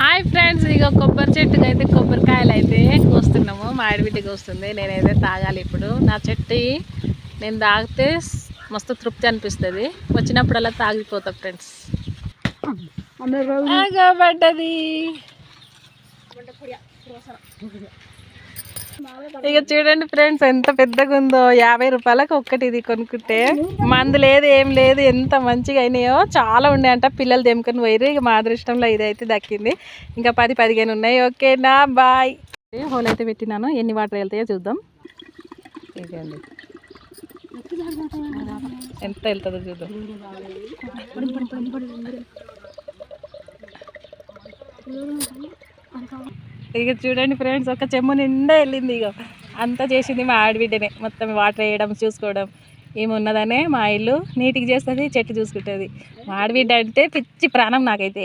Hi friends ఇక కొబ్బరి చెట్టుకి అయితే కొబ్బరికాయలు అయితే కోస్తున్నాము. మా ఆడబిడ్డకి వస్తుంది. నేనైతే తాగాలి ఇప్పుడు. నా చెట్టు నేను తాగితే మస్తు తృప్తి అనిపిస్తుంది. వచ్చినప్పుడల్లా తాగిపోతా ఫ్రెండ్స్. పడ్డది ఇక చూడండి ఫ్రెండ్స్ ఎంత పెద్దగా ఉందో యాభై రూపాయలకు ఒక్కటి ఇది కొనుక్కుంటే. మందు లేదు ఏం లేదు ఎంత మంచిగా అయినాయో చాలా ఉన్నాయి అంట పిల్లలు తెమ్ముకొని పోయారు ఇక మా అదృష్టంలో ఇదైతే దక్కింది. ఇంకా పది పదిహేను ఉన్నాయి. ఓకేనా బాయ్. హోల్ అయితే పెట్టినాను. ఎన్ని వాటర్ వెళ్తాయో చూద్దాం. ఇదండి ఎంత వెళ్తుందో చూద్దాం. ఇక చూడండి ఫ్రెండ్స్ ఒక చెమ్ము నిండా వెళ్ళింది ఇక. అంతా చేసింది మా ఆడబిడ్డనే. మొత్తం వాటర్ వేయడం చూసుకోవడం ఏమున్నదనే మా ఇల్లు. నీట్గా చేస్తుంది చెట్టు చూసుకుంటుంది. మా ఆడబిడ్డ అంటే పిచ్చి ప్రాణం నాకైతే.